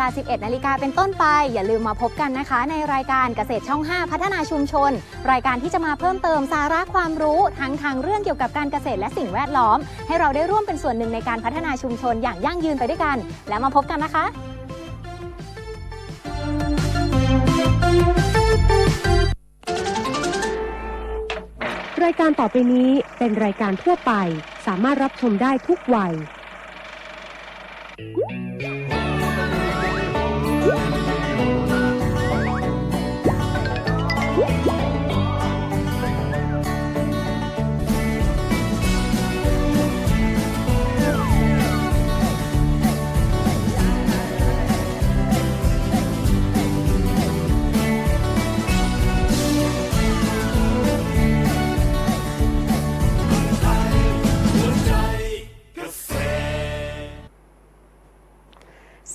ลา 11 นาฬิกาเป็นต้นไป อย่าลืมมาพบกันนะคะ ในรายการเกษตรช่อง 5 พัฒนาชุมชน รายการที่จะมาเพิ่มเติมสาระความรู้ทั้งทางเรื่องเกี่ยวกับการเกษตรและสิ่งแวดล้อม ให้เราได้ร่วมเป็นส่วนหนึ่งในการพัฒนาชุมชนอย่างยั่งยืนไปด้วยกัน แล้วมาพบกันนะคะ รายการต่อไปนี้เป็นรายการทั่วไป สามารถรับชมได้ทุกวัย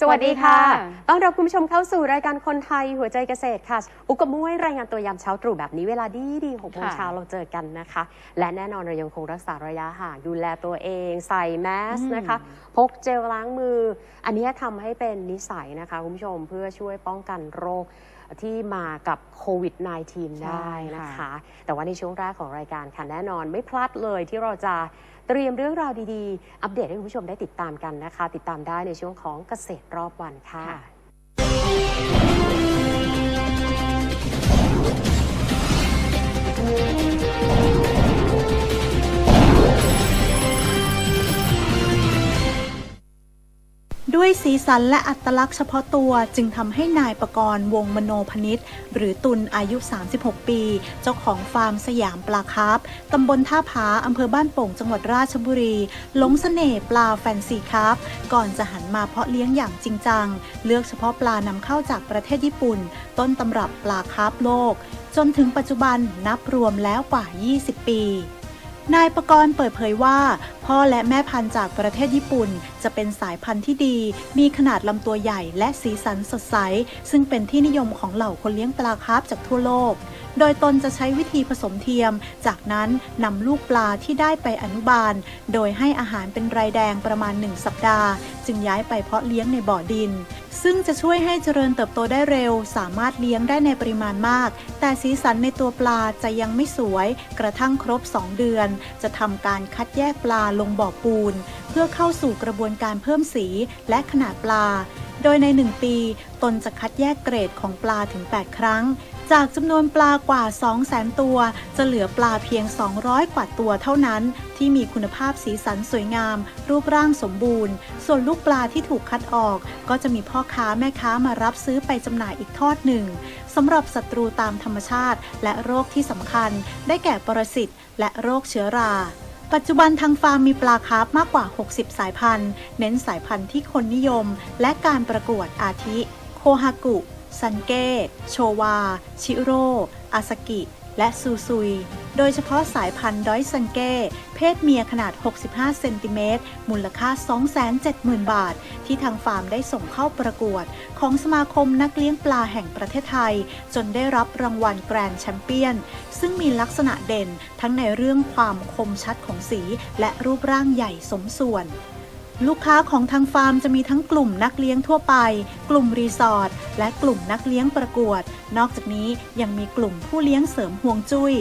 สวัสดีค่ะ ต้อนรับคุณผู้ชมเข้าสู่รายการคนไทยหัวใจเกษตรค่ะ อุกกบมุ้ยรายงานตัวยามเช้าตรู่แบบนี้เวลาดีดีหกโมงค่ะเช้าเราเจอกันนะคะ และแน่นอนเรายังคงรักษาระยะห่างดูแลตัวเอง ใส่แมสนะคะ พกเจลล้างมือ อันนี้ทำให้เป็นนิสัยนะคะคุณผู้ชมเพื่อช่วยป้องกันโรคที่มากับโควิด -19 ได้นะคะ แต่ว่าในช่วงแรกของรายการค่ะแน่นอนไม่พลาดเลยที่เราจะ เตรียมเรื่องราวดีๆ อัปเดตให้คุณผู้ชมได้ติดตามกันนะคะ ติดตามได้ในช่วงของเกษตรรอบวันค่ะ ด้วยสีสันและอัตลักษณ์เฉพาะตัวจึงทำให้นายประกรณ์วงมโนพนิษฐ์หรือตุลอายุ 36 ปี เจ้าของฟาร์มสยามปลาคาร์ฟตำบลท่าผาอำเภอบ้านโป่งจังหวัดราชบุรีหลงเสน่ห์ปลาแฟนซีคาร์ฟก่อนจะหันมาเพาะเลี้ยงอย่างจริงจัง เลือกเฉพาะปลานำเข้าจากประเทศญี่ปุ่น ต้นตำรับปลาคาร์ฟโลก จนถึงปัจจุบันนับรวมแล้วกว่า 20 ปีนายประกรณ์เปิดเผยว่า พ่อและแม่พันธุ์จากประเทศญี่ปุ่น จะเป็นสายพันธุ์ที่ดี มีขนาดลำตัวใหญ่และสีสันสดใส ซึ่งเป็นที่นิยมของเหล่าคนเลี้ยงปลาคาร์ฟจากทั่วโลก โดยตนจะใช้วิธีผสมเทียม จากนั้นนำลูกปลาที่ได้ไปอนุบาล โดยให้อาหารเป็นไรแดงประมาณ 1 สัปดาห์ จึงย้ายไปเพาะเลี้ยงในบ่อดิน ซึ่งจะช่วยให้เจริญเติบโตได้เร็ว สามารถเลี้ยงได้ในปริมาณมาก แต่สีสันในตัวปลาจะยังไม่สวย กระทั่งครบ 2 เดือน จะทำการคัดแยกปลาลงบ่อปูน เพื่อเข้าสู่กระบวนการเพิ่มสีและขนาดปลา โดยใน 1 ปี ตนจะคัดแยกเกรดของปลาถึง 8 ครั้ง จากจำนวนปลากว่า 200,000 ตัว จะเหลือปลาเพียง 200 กว่าตัวเท่านั้น ที่มีคุณภาพสีสันสวยงาม รูปร่างสมบูรณ์ ส่วนลูกปลาที่ถูกคัดออก ก็จะมีพ่อค้าแม่ค้ามารับซื้อไปจำหน่ายอีกทอดหนึ่งสำหรับศัตรูตามธรรมชาติ และโรคที่สำคัญ ได้แก่ปรสิตและโรคเชื้อรา ปัจจุบันทางฟาร์มมีปลาคาร์ฟมากกว่า 60 สายพันธุ์ เน้นสายพันธุ์ที่คนนิยม และการประกวดอาทิ โคฮากุ ซันเก้ โชวา ชิโร่ อาสกิ และซูซุย โดยเฉพาะสายพันธุ์ดอยซังเก้ เพศเมียขนาด 65 เซนติเมตร มูลค่า 270,000 บาท ที่ทางฟาร์มได้ส่งเข้าประกวด ของสมาคมนักเลี้ยงปลาแห่งประเทศไทย จนได้รับรางวัลแกรนด์แชมเปี้ยน ซึ่งมีลักษณะเด่นทั้งในเรื่องความคมชัดของสี และรูปร่างใหญ่สมส่วน ลูกค้าของทางฟาร์มจะมีทั้งกลุ่มนักเลี้ยงทั่วไป กลุ่มรีสอร์ทและกลุ่มนักเลี้ยงประกวด นอกจากนี้ยังมีกลุ่มผู้เลี้ยงเสริมห่วงจุย้ย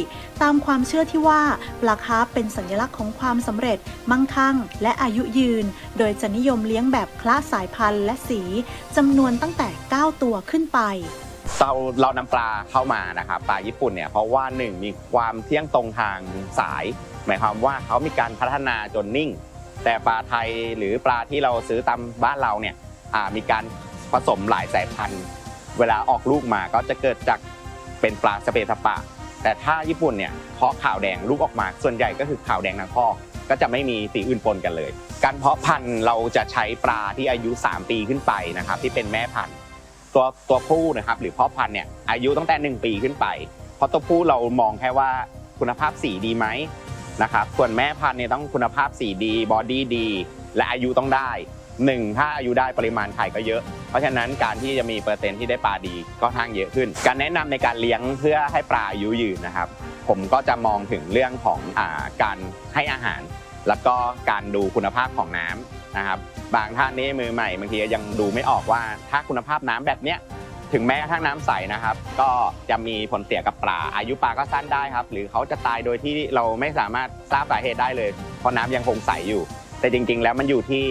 ตามความเชื่อที่ว่าปลาคาร์ฟเป็นสัญลักษณ์ของความสำเร็จ มั่งคั่ง และอายุยืน โดยจะนิยมเลี้ยงแบบคละสายพันธุ์และสีจำนวนตั้งแต่ 9 ตัวขึ้นไปเราเรานำปลาเข้ามานะครับปลาญี่ปุ่นเนี่ยเพราะว่าหนึ่งมีความเที่ยงตรงทางสาย หมายความว่าเขามีการพัฒนาจนนิ่ง แต่ปลาไทยหรือปลาที่เราซื้อตามบ้านเราเนี่ยมีการผสมหลายสายพันธุ์ เวลาออกลูกมาก็จะเกิดจากเป็นปลาสเปซปะ แต่ถ้าญี่ปุ่นเนี่ยเพาะขาวแดงลูกออกมาส่วนใหญ่ก็คือขาวแดงทั้งข้อก็จะไม่มีสีอื่นปนกันเลย การเพาะพันธุ์เราจะใช้ปลาที่อายุ 3 ปีขึ้นไปนะครับที่เป็นแม่พันธุ์ ตัวตัวผู้นะครับหรือพ่อพันธุ์เนี่ยอายุตั้งแต่ 1 ปีขึ้นไป เพราะตัวผู้เรามองแค่ว่าคุณภาพสีดีไหม นะครับส่วนแม่พันธุ์เนี่ยต้องคุณภาพสีดีบอดี้ดี และอายุต้องได้หนึ่งถ้าอายุได้ปริมาณไข่ก็เยอะ เพราะฉะนั้นการที่จะมีเปอร์เซ็นต์ที่ได้ปลาดีก็ทางเยอะขึ้น การแนะนำในการเลี้ยงเพื่อให้ปลาอายุยืนนะครับ ผมก็จะมองถึงเรื่องของอาการให้อาหาร แล้วก็การดูคุณภาพของน้ำนะครับ บางท่านนี่มือใหม่บางทียังดูไม่ออกว่าถ้าคุณภาพน้ำแบบเนี้ย ถึงแม้กระทั่งน้ำใสนะครับ ก็จะมีผลเสียกับปลา อายุปลาก็สั้นได้ครับ หรือเขาจะตายโดยที่เราไม่สามารถทราบสาเหตุได้เลย เพราะน้ำยังคงใสอยู่ แต่จริง ๆ แล้วมันอยู่ที่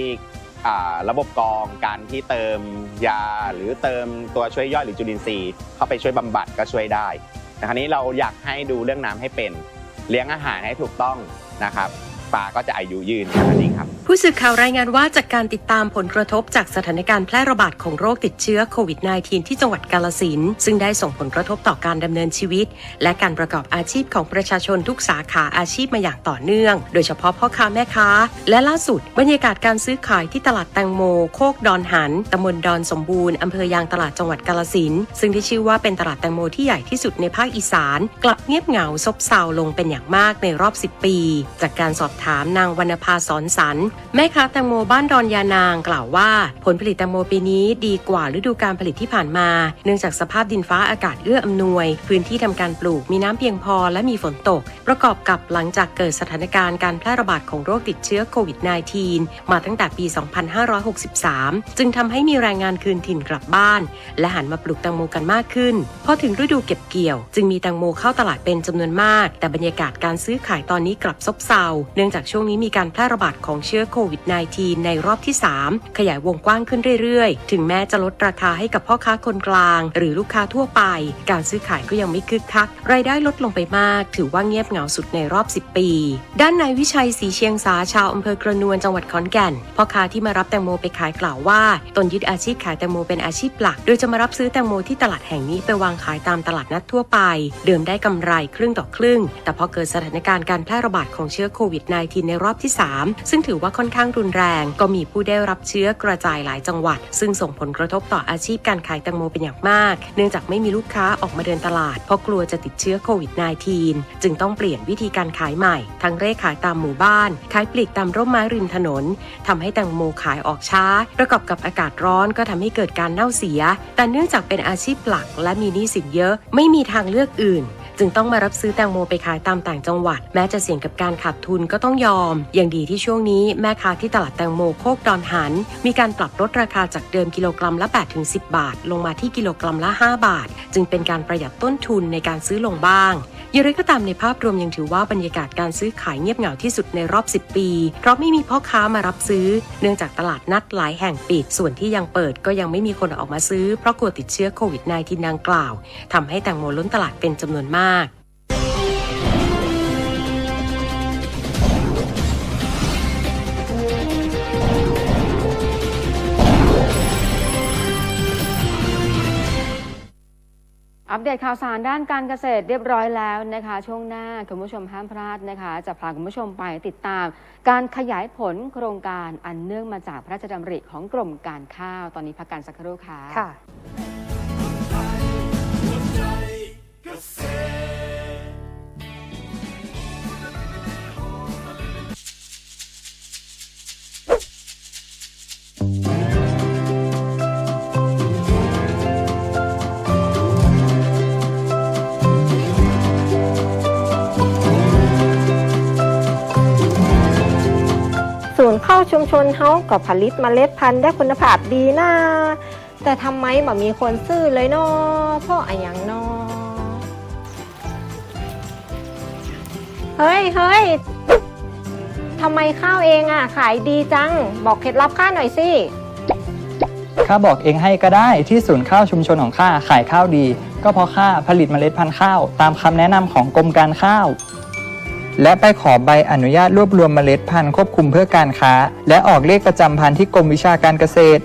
อ่าระบบกรองการที่เติมยา หรือเติมตัวช่วยย่อยหรือจุลินทรีย์ เข้าไปช่วยบำบัดก็ช่วยได้แต่คราวนี้เราอยากให้ดูเรื่องน้ำให้เป็น เลี้ยงอาหารให้ถูกต้องนะครับปลาก็จะอายุยืนแค่นั้นเองครับ ผู้สื่อข่าวรายงานว่าจากการติดตามผลกระทบจากสถานการณ์แพร่ระบาดของโรคติดเชื้อโควิด -19 ที่จังหวัดกาลสินซึ่งได้ส่งผลกระทบต่อการดำเนินชีวิต และการประกอบอาชีพของประชาชนทุกสาขาอาชีพมาอย่างต่อเนื่อง โดยเฉพาะพ่อค้าแม่ค้า และล่าสุด บรรยากาศการซื้อขายที่ตลาดแตงโม โคกดอนหันตำบลดอนสมบูรณ์อำเภอยางตลาดจังหวัดกาลสินซึ่งได้ชื่อว่าเป็นตลาดแตงโมที่ใหญ่ที่สุดในภาคอีสาน กลับเงียบเหงาซบเซาลงเป็นอย่างมากในรอบ 10 ปี จากการสอบถามนางวรรณภาสอนสรรแม่ค้าแตงโมบ้านดอนยานางกล่าวว่า ผลผลิตแตงโมปีนี้ดีกว่าฤดูการผลิตที่ผ่านมา เนื่องจากสภาพดินฟ้าอากาศเอื้ออำนวย พื้นที่ทำการปลูกมีน้ำเพียงพอและมีฝนตก ประกอบกับหลังจากเกิดสถานการณ์การแพร่ระบาดของโรคติดเชื้อโควิด -19 มาตั้งแต่ปี 2563 จึงทำให้มีแรงงานคืนถิ่นกลับบ้าน และหันมาปลูกแตงโมกันมากขึ้นพอถึงฤดูเก็บเกี่ยว จึงมีแตงโมเข้าตลาดเป็นจำนวนมาก แต่บรรยากาศการซื้อขายตอนนี้กลับซบเซาเนื่องจากช่วงนี้มีการแพร่ระบาดของเชื้อโควิด -19 ในรอบที่ 3 ขยายวงกว้างขึ้นเรื่อยๆ ถึงแม้จะลดราคาให้กับพ่อค้าคนกลาง หรือลูกค้าทั่วไป การซื้อขายก็ยังไม่คึกคัก รายได้ลดลงไปมาก ถือว่าเงียบเหงาสุดในรอบ 10 ปี ด้านนายวิชัยศรีเชียงสาชาวอำเภอกระนวนจังหวัดขอนแก่นพ่อค้าที่มารับแตงโมไปขายกล่าวว่า ตนยึดอาชีพขายแตงโมเป็นอาชีพหลัก โดยจะมารับซื้อแตงโมที่ตลาดแห่งนี้ไปวางขายตามตลาดนัดทั่วไป เดิมได้กำไรครึ่งต่อครึ่ง แต่พอเกิดสถานการณ์การแพร่ระบาดของเชื้อโควิด -19 ในรอบที่ 3 ซึ่งถือว่าค่อนข้างรุนแรง ก็มีผู้ได้รับเชื้อกระจายหลายจังหวัด ซึ่งส่งผลกระทบต่ออาชีพการขายแตงโมเป็นอย่างมาก เนื่องจากไม่มีลูกค้าออกมาเดินตลาด เพราะกลัวจะติดเชื้อโควิด -19 จึงต้องเปลี่ยนวิธีการขายใหม่ ทั้งเร่ขายตามหมู่บ้าน ขายปลีกตามร่มไม้ริมถนนทำให้แตงโมขายออกช้า ประกอบกับอากาศร้อนก็ทำให้เกิดการเน่าเสีย แต่เนื่องจากเป็นอาชีพหลักและมีหนี้สินเยอะ ไม่มีทางเลือกอื่น จึงต้องมารับซื้อแตงโมไปขายตามต่างจังหวัด แม้จะเสี่ยงกับการขาดทุนก็ต้องยอม อย่างดีที่ช่วงนี้แม่ค้าที่ตลาดแตงโมโคกดอนหัน มีการปรับลดราคาจากเดิมกิโลกรัมละ 8-10 บาท ลงมาที่กิโลกรัมละ 5 บาท จึงเป็นการประหยัดต้นทุนในการซื้อลงบ้างอย่างไรก็ตามในภาพรวมยังถือว่าบรรยากาศการซื้อขายเงียบเหงาที่สุดในรอบ 10 ปี เพราะไม่มีพ่อค้ามารับซื้อ เนื่องจากตลาดนัดหลายแห่งปิด ส่วนที่ยังเปิดก็ยังไม่มีคนออกมาซื้อ เพราะกลัวติดเชื้อโควิด -19 ดังกล่าวทำให้แตงโมล้นตลาดเป็นจำนวนมากอัปเดตข่าวสารด้านการเกษตรเรียบร้อยแล้วนะคะ ช่วงหน้าคุณผู้ชมห้ามพลาดนะคะ จะพาคุณผู้ชมไปติดตาม การขยายผลโครงการอันเนื่องมาจากพระราชดำริของกรมการข้าว ตอนนี้พักการสักครู่ค่ะค่ะ ชุมชนเฮาก็ผลิตเมล็ดพันธุ์ได้คุณภาพดีนะแต่ทำไมบ่มีคนซื้อเลยเนาะเพราะอะไรอย่างเนาะเฮ้ยเฮ้ยทำไมข้าวเองอะ ขายดีจัง บอกเคล็ดลับข้าหน่อยสิข้าบอกเองให้ก็ได้ที่ศูนย์ข้าวชุมชนของข้าขายข้าวดี ก็เพราะข้าผลิตเมล็ดพันธุ์ข้าว ตามคำแนะนำของกรมการข้าว และไปขอใบอนุญาตรวบรวมเมล็ดพันธุ์ควบคุมเพื่อการค้า และออกเลขประจำพันธุ์ที่กรมวิชาการเกษตร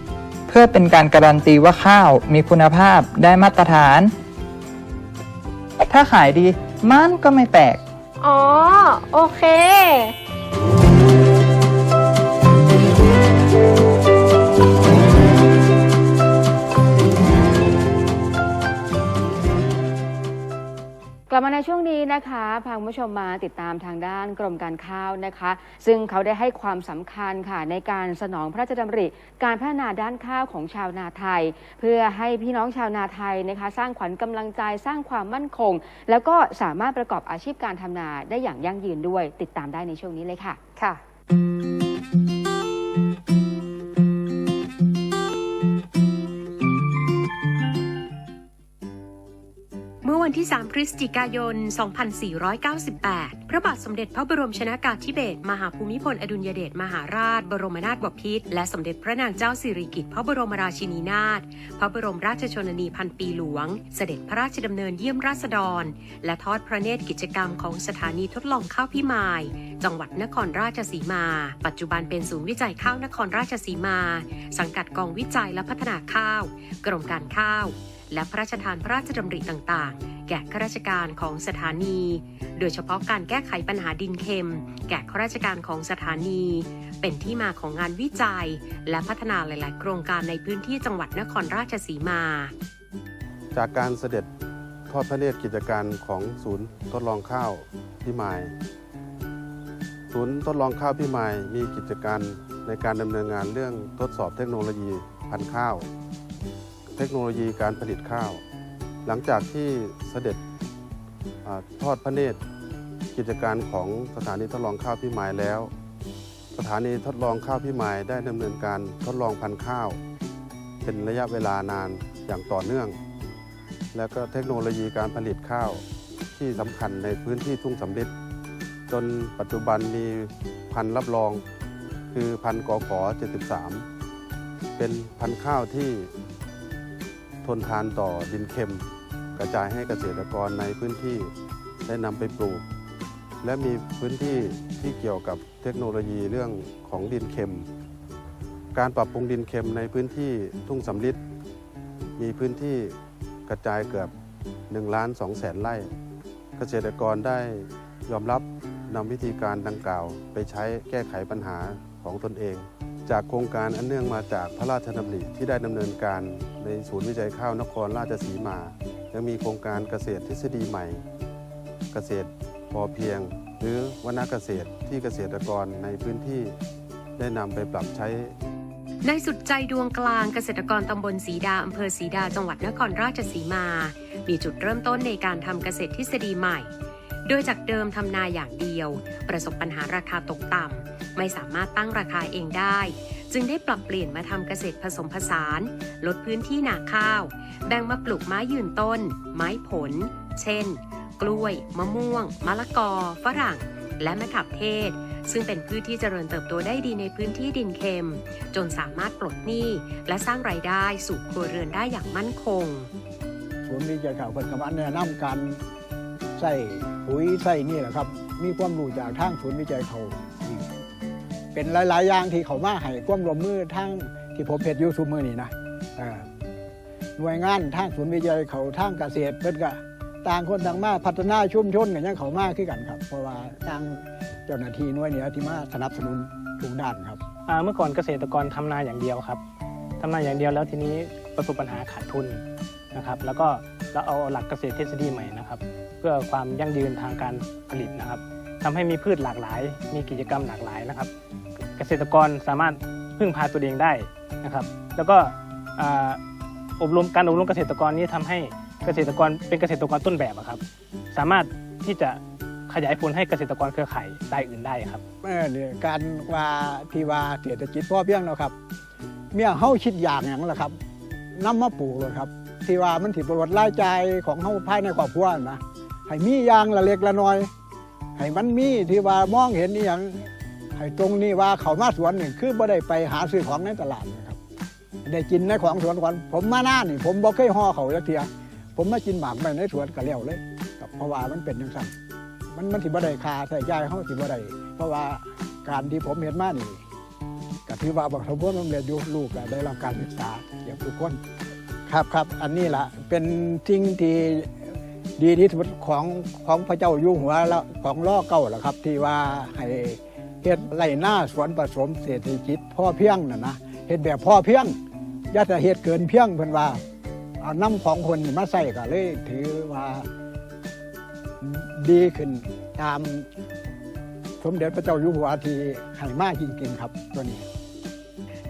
เพื่อเป็นการการันตีว่าข้าวมีคุณภาพได้มาตรฐาน ถ้าขายดีมันก็ไม่แปลก อ๋อ โอเค ลับมาในช่วงนี้นะคะพาคุณผู้ชมมาติดตามทางด้านกรมการข้าวนะคะ ซึ่งเขาได้ให้ความสำคัญค่ะในการสนองพระราชดำริ การพัฒนาด้านข้าวของชาวนาไทย เพื่อให้พี่น้องชาวนาไทยนะคะ สร้างขวัญกำลังใจสร้างความมั่นคง แล้วก็สามารถประกอบอาชีพการทำนาได้อย่างยั่งยืนด้วย ติดตามได้ในช่วงนี้เลยค่ะค่ะ ที่ 3 พฤศจิกายน 2498 พระบาทสมเด็จพระบรมชนากาธิเบศรมหาภูมิพลอดุลยเดชมหาราช บรมนาถบพิตรและสมเด็จพระนางเจ้าสิริกิติ์พระบรมราชินีนาถพระบรมราชชนนีพันปีหลวง เสด็จพระราชดำเนินเยี่ยมราษฎร และทอดพระเนตรกิจกรรมของสถานีทดลองข้าวพิมาย จังหวัดนครราชสีมา ปัจจุบันเป็นศูนย์วิจัยข้าวนครราชสีมา สังกัดกองวิจัยและพัฒนาข้าว กรมการข้าว และพระราชทานพระราชดำริต่างๆ แก่ข้าราชการของสถานี โดยเฉพาะการแก้ไขปัญหาดินเค็ม แก่ข้าราชการของสถานี เป็นที่มาของงานวิจัย และพัฒนาหลาย ๆ โครงการในพื้นที่จังหวัดนครราชสีมา จากการเสด็จทอดพระเนตรกิจการของศูนย์ทดลองข้าวพิมาย ศูนย์ทดลองข้าวพิมายมีกิจการในการดำเนินงานเรื่องทดสอบเทคโนโลยีพันธุ์ข้าว เทคโนโลยีการผลิตข้าว หลังจากที่เสด็จอทอดพระเนตรกิจการของสถานีทดลองข้าวพิมายแล้ว สถานีทดลองข้าวพิมายได้ดำเนินการทดลองพันธุ์ข้าว เป็นระยะเวลานานอย่างต่อเนื่อง และก็เทคโนโลยีการผลิตข้าวที่สำคัญในพื้นที่ทุ่งสำลิดจนปัจจุบันมีพันธุ์รับรอง คือพันธุ์กอขอ73 เป็นพันธุ์ข้าวที่ ทนทานต่อดินเค็ม กระจายให้เกษตรกรในพื้นที่ได้นำไปปลูก และมีพื้นที่ที่เกี่ยวกับเทคโนโลยีเรื่องของดินเค็ม การปรับปรุงดินเค็มในพื้นที่ทุ่งสำลิดมีพื้นที่กระจายเกือบ1ล้าน2แสนไร่ เกษตรกรได้ยอมรับนำวิธีการดังกล่าวไปใช้แก้ไขปัญหา ของตนเอง จากโครงการอันเนื่องมาจากพระราชดำริที่ได้ดำเนินการในศูนย์วิจัยข้าวนครราชสีมา ยังมีโครงการเกษตรทฤษฎีใหม่ เกษตรพอเพียง หรือวนาเกษตรที่เกษตรกรในพื้นที่ได้นำไปปรับใช้ในสุดใจดวงกลางเกษตรกรตำบลสีดาอำเภอสีดาจังหวัดนครราชสีมา มีจุดเริ่มต้นในการทำเกษตรทฤษฎีใหม่ โดยจากเดิมทำนาอย่างเดียว ประสบปัญหาราคาตกต่ำ ไม่สามารถตั้งราคาเองได้ จึงได้ปรับเปลี่ยนมาทำเกษตรผสมผสาน ลดพื้นที่นาข้าว แบ่งมาปลูกไม้ยืนต้น ไม้ผล เช่น กล้วย มะม่วง มะละกอ ฝรั่ง และมะขับเทศซึ่งเป็นพืชที่เจริญเติบโตได้ดีในพื้นที่ดินเค็ม จนสามารถปลดหนี้และสร้างรายได้สู่ครัวเรือนได้อย่างมั่นคง ศูนย์วิจัยข่าวเพิ่นกำลังแนะนำการ ใส่ปุ๋ยใส่นี่แหละครับ มีความรู้จากทางศูนย์วิจัยเขาอีกเป็นหลาย ๆ อย่างที่เขามาให้ความร่วมมือทางที่ผมเพจยูทูบมือนี่นะหน่วยงานทางศูนย์วิจัยเขาทางเกษตรเพิ่นก็ต่างคนต่างมาพัฒนาชุมชนกันยังเขามากขึ้นกันครับ เพราะว่าทางเจ้าหน้าที่หน่วยเหนี้ที่มาสนับสนุนทุกด้านครับเมื่อก่อนเกษตรกรทำนาอย่างเดียวครับทำนาอย่างเดียวแล้วทีนี้ประสบปัญหาขาดทุนนะครับ แล้วก็เราเอาหลักเกษตรทฤษฎีใหม่นะครับ พื่อความยั่งยืนทางการผลิตนะครับทำให้มีพืชหลากหลาย มีกิจกรรมหลากหลายนะครับ เกษตรกรสามารถพึ่งพาตัวเองได้นะครับ แล้วก็ออบรมการอบรมเกษตรกรนี้ทำให้เกษตรกรเป็นเกษตรกรต้นแบบอะครับ สามารถที่จะขยายผลให้เกษตรกรเครือข่ายรายอื่นได้ครับเออเนี่ยการว่าที่ว่าเศรษฐกิจพ่อเพียงเนาครับ เมี่ยเฮาคิดอย่างอย่างละครับน้ำมาปลูกเลยครับ ที่ว่ามันถิบลดรายจ่ายของเฮาภายในครอบครัวนะ ให้มีอย่างละเล็กละน้อย ให้มันมีที่ว่ามองเห็นนี่อย่างให้ตรงนี้ว่าเขามาสวนนี่คือบ่ได้ไปหาซื้อของในตลาดนะครับ ได้กินในของสวนก่อนผมมาหน้านี่ ผมบ่เคยห่อเขาจักเทียผมมากินหมากไปในสวนก็แล้วเลยครับเพราะว่ามันเป็นจังซั่นมันมันสิบ่ได้คาใช้จ่ายเฮาสิบ่ได้เพราะว่าการที่ผมเห็นมานี่ก็ถือว่าบักสมบูรณ์มันเรียนอยู่ลูกได้รับการศึกษาเกือบทุกคนครับครับอันนี้ล่ะเป็นสิ่งที่ ดีที่สุดของของพระเจ้าอยู่หัวแล้วของล่อเก่าแล่ะครับ ที่ว่าให้เฮ็ดไรหน้าสวนผสมเศรษฐกิจพ่อเพียงน่ะนะเฮ็ดแบบพ่อเพียงอย่าแต่เฮ็ดเกินเพียงเพิ่นว่าเอาน้ำของคนมาใส่ก็เลยถือว่าดีขึ้นตามสมเด็จพระเจ้าอยู่หัวที่ให้มากจริงๆครับตัวนี้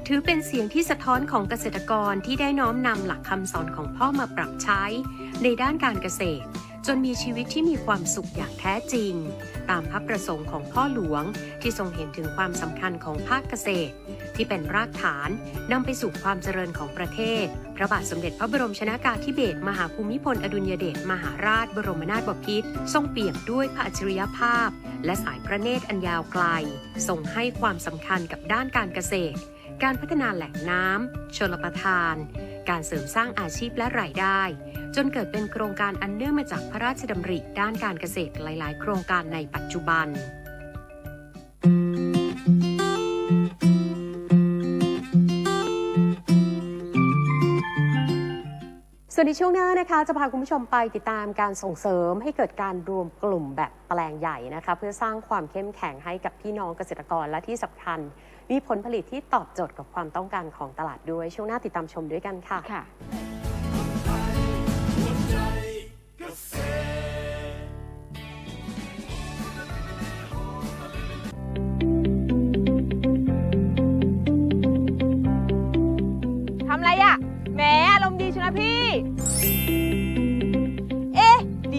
ถือเป็นเสียงที่สะท้อนของเกษตรกรที่ได้น้อมนำหลักคำสอนของพ่อมาปรับใช้ ในด้านการเกษตร จนมีชีวิตที่มีความสุขอย่างแท้จริง ตามพระประสงค์ของพ่อหลวงที่ทรงเห็นถึงความสำคัญของภาคเกษตร ที่เป็นรากฐานนำไปสู่ความเจริญของประเทศ พระบาทสมเด็จพระบรมชนากาธิเบศรมหาภูมิพลอดุลยเดชมหาราชบรมนาถบพิตรทรงเปี่ยมด้วยพระอัจฉริยภาพ และสายพระเนตรอันยาวไกลทรงให้ความสำคัญกับด้านการเกษตรการพัฒนาแหล่งน้ำ ชลประทาน การเสริมสร้างอาชีพและรายได้ จนเกิดเป็นโครงการอันเนื่องมาจากพระราชดำริด้านการเกษตรหลาย ๆ โครงการในปัจจุบันส่วนในช่วงหน้านะคะจะพาคุณผู้ชมไปติดตามการส่งเสริมให้เกิดการรวมกลุ่มแบบแปลงใหญ่นะคะ เพื่อสร้างความเข้มแข็งให้กับพี่น้องเกษตรกรและที่สำคัญ มีผลผลิตที่ตอบโจทย์กับความต้องการของตลาดด้วย ช่วงหน้าติดตามชมด้วยกันค่ะค่ะ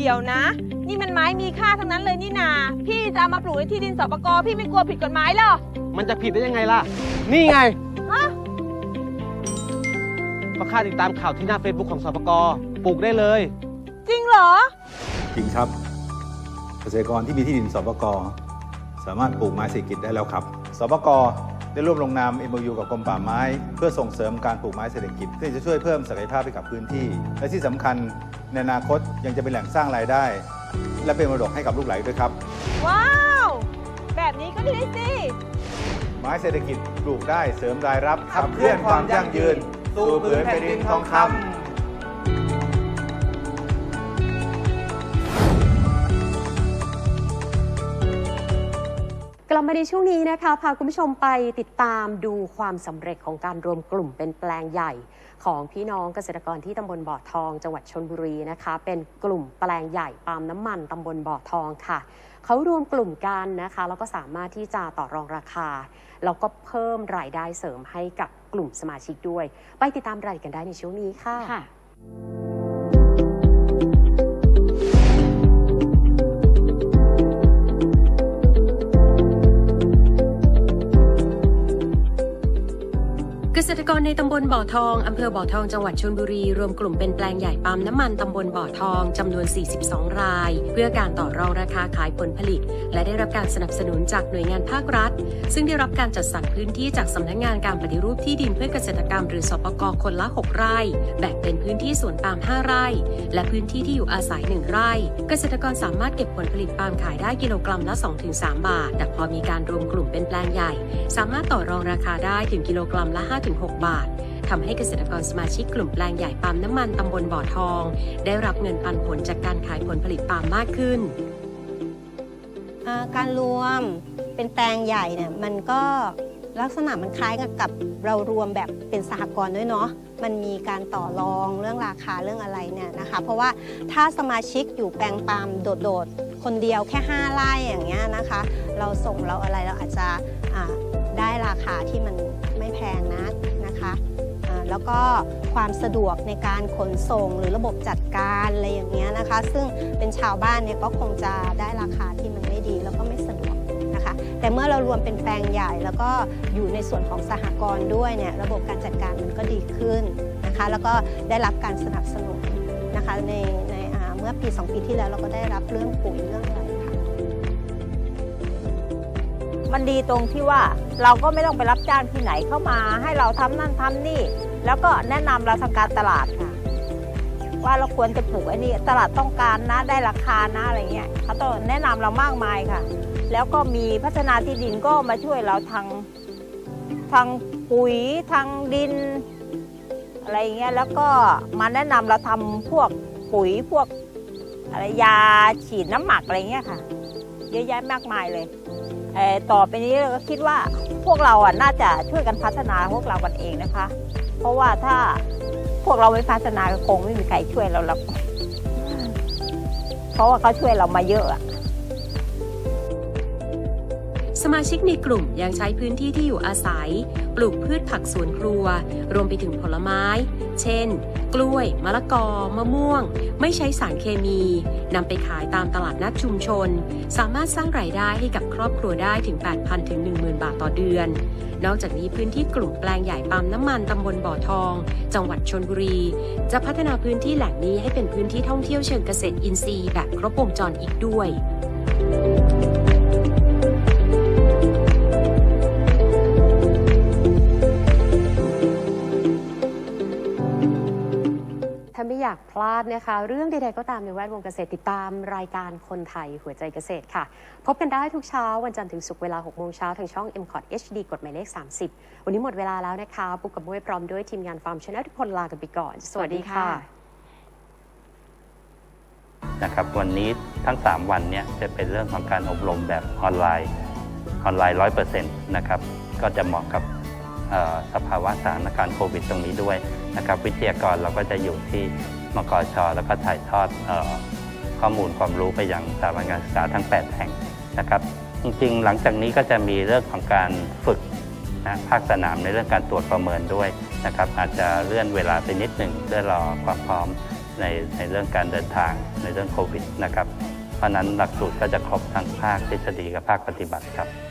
ดี๋ยวนะ นี่มันไม้มีค่าทั้งนั้นเลยนี่นา พี่จะเอามาปลูกในที่ดินสปกพี่ไม่กลัวผิดกฎหมายเหรอมันจะผิดได้ยังไงล่ะ นี่ไงฮะก็ค่าติดตามข่าวที่หน้า Facebook ของสปกปลูกได้เลย จริงเหรอ จริงครับ เกษตรกรที่มีที่ดินสปกสามารถปลูกไม้เศรษฐกิจได้แล้วครับสปก ได้ร่วมลงนาม MOU กับกรมป่าไม้ เพื่อส่งเสริมการปลูกไม้เศรษฐกิจที่จะช่วยเพิ่มศักยภาพให้กับพื้นที่ และที่สำคัญในอนาคตยังจะเป็นแหล่งสร้างรายได้ และเป็นมรดกให้กับลูกหลานด้วยครับ ว้าว แบบนี้ก็ดีสิ ไม้เศรษฐกิจปลูกได้เสริมรายรับขับเคลื่อนความยั่งยืน สู่ผืนแผ่นดินทองคำ มาในช่วงนี้นะคะ พาคุณผู้ชมไปติดตามดูความสำเร็จของการรวมกลุ่มเป็นแปลงใหญ่ ของพี่น้องเกษตรกรที่ตำบลบ่อทอง จังหวัดชนบุรีนะคะ เป็นกลุ่มแปลงใหญ่ปาล์มน้ำมันตำบลบ่อทองค่ะเขารวมกลุ่มกันนะคะแล้วก็สามารถที่จะต่อรองราคาแล้วก็เพิ่มรายได้เสริมให้กับกลุ่มสมาชิกด้วย ไปติดตามรายละเอียดกันได้ในช่วงนี้ค่ะ เกษตรกรในตำบลบ่อทอง อำเภอบ่อทอง จังหวัดชลบุรี รวมกลุ่มเป็นแปลงใหญ่ปาล์มน้ำมันตำบลบ่อทองจำนวน 42 ราย เพื่อการต่อรองราคาขายผลผลิต และได้รับการสนับสนุนจากหน่วยงานภาครัฐ ซึ่งได้รับการจัดสรรพื้นที่จากสำนักงานการปฏิรูปที่ดินเพื่อเกษตรกรรมหรือสปกคนละ 6 ไร่ แบ่งเป็นพื้นที่สวนปาล์ม 5 ไร่ และพื้นที่ที่อยู่อาศัย 1 ไร่ เกษตรกรสามารถเก็บผลผลิตปาล์มขายได้กิโลกรัมละ 2-3 บาท แต่พอมีการรวมกลุ่มเป็นแปลงใหญ่ สามารถต่อรองราคาได้ถึงกิโลกรัมละ5 5-6 บาททำให้เกษตรกรสมาชิกกลุ่มแปลงใหญ่ปาล์มน้ำมันตำบลบ่อทอง ได้รับเงินปันผลจากการขายผลผลิตปาล์มมากขึ้น การรวมเป็นแปลงใหญ่เนี่ยมันก็ลักษณะมันคล้ายกับเรารวมแบบเป็นสหกรณ์ด้วยเนาะ มันมีการต่อรองเรื่องราคาเรื่องอะไรเนี่ยนะคะ เพราะว่าถ้าสมาชิกอยู่แปลงปาล์มโดดๆ คนเดียวแค่ 5ไร่อย่างเงี้ยนะคะ เราส่งเราอะไรเราอาจจะได้ราคาที่มันไม่แพง แล้วก็ความสะดวกในการขนส่งหรือระบบจัดการอะไรอย่างเงี้ยนะคะ ซึ่งเป็นชาวบ้านเนี่ยก็คงจะได้ราคาที่มันไม่ดีแล้วก็ไม่สะดวกนะคะ แต่เมื่อเรารวมเป็นแปลงใหญ่ แล้วก็อยู่ในส่วนของสหกรณ์ด้วยเนี่ยระบบการจัดการมันก็ดีขึ้นนะคะ แล้วก็ได้รับการสนับสนุนนะคะในในเมื่อปี 2 ปีที่แล้วเราก็ได้รับเรื่องปุ๋ยเรื่องอะไรค่ะมันดีตรงที่ว่าเราก็ไม่ต้องไปรับจ้างที่ไหนเข้ามา ให้เราทำนั่นทำนี่ แล้วก็แนะนำเราทางการตลาดค่ะ ว่าเราควรจะปลูกไอ้นี่ตลาดต้องการนะได้ราคานะอะไรเงี้ยเขาต้องแนะนำเรามากมายค่ะ แล้วก็มีพัฒนาที่ดินก็มาช่วยเราทางทางปุ๋ยทางดิน อะไรเงี้ยแล้วก็มาแนะนำเราทำพวกปุ๋ยพวกอะไรยาฉีดน้ำหมักอะไรเงี้ยค่ะ เยอะแยะมากมายเลยเอ่อต่อไปนี้เราก็คิดว่าพวกเราอะน่าจะช่วยกันพัฒนาพวกเรากันเองนะคะ เพราะว่าถ้าพวกเราไม่พัฒนาก็คงไม่มีใครช่วยเราหรอกเพราะว่าเขาช่วยเรามาเยอะอะสมาชิกในกลุ่มยังใช้พื้นที่ที่อยู่อาศัย ปลูกพืชผักสวนครัว รวมไปถึงผลไม้ เช่น กล้วย มะละกอ มะม่วง ไม่ใช้สารเคมีนำไปขายตามตลาดนัดชุมชน สามารถสร้างรายได้ให้กับครอบครัวได้ถึง 8,000 ถึง 10,000 บาทต่อเดือน นอกจากนี้พื้นที่กลุ่มแปลงใหญ่ปั๊มน้ำมันตำบลบ่อทอง จังหวัดชนบุรี จะพัฒนาพื้นที่แหล่งนี้ให้เป็นพื้นที่ท่องเที่ยวเชิงเกษตรอินทรีย์แบบครบวงจรอีกด้วยถ้า อยากพลาดนะคะ เรื่องใดๆก็ตามในแวดวงเกษตรติดตามรายการคนไทยหัวใจเกษตรค่ะ พบกันได้ทุกเช้าวันจันทร์ถึงศุกร์เวลา 6 โมงเช้าทางช่อง m c o t HD กดหมายเลข 30 วันนี้หมดเวลาแล้วนะคะปุกกับมวยพร้อมด้วยทีมงานฟาร์มชนะทุกคนลากันไปก่อน สวัสดีค่ะนะครับวันนี้ทั้ง 3 วันเนี่ยจะเป็นเรื่องของการอบรมแบบออนไลน์ออนไลน์ร้อยเปอร์เซ็นต์นะครับก็จะเหมาะกับ สภาวะสถานการณ์โควิดตรงนี้ด้วยนะครับวิทยากรเราก็จะอยู่ที่มกช แล้วก็ถ่ายทอดออข้อมูลความรู้ไปยังสถาบันการศึกษาทั้ง 8 แห่งนะครับจริงๆ หลังจากนี้ก็จะมีเรื่องของการฝึกนะภาคสนามในเรื่องการตรวจประเมินด้วยนะครับอาจจะเลื่อนเวลาไปนิดหนึ่งเพื่อรอความพร้อมในในเรื่องการเดินทางในเรื่องโควิดนะครับเพราะนั้นหลักสูตรก็จะครบทั้งภาคทฤษฎีกับภาคปฏิบัติครับ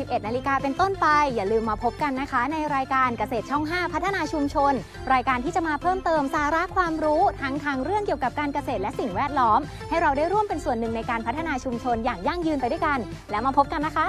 11 นาฬิกาเป็นต้นไป อย่าลืมมาพบกันนะคะ ในรายการเกษตรช่อง 5 พัฒนาชุมชน รายการที่จะมาเพิ่มเติมสาระความรู้ทั้งทางเรื่องเกี่ยวกับการเกษตรและสิ่งแวดล้อม ให้เราได้ร่วมเป็นส่วนหนึ่งในการพัฒนาชุมชนอย่างยั่งยืนไปด้วยกัน แล้วมาพบกันนะคะ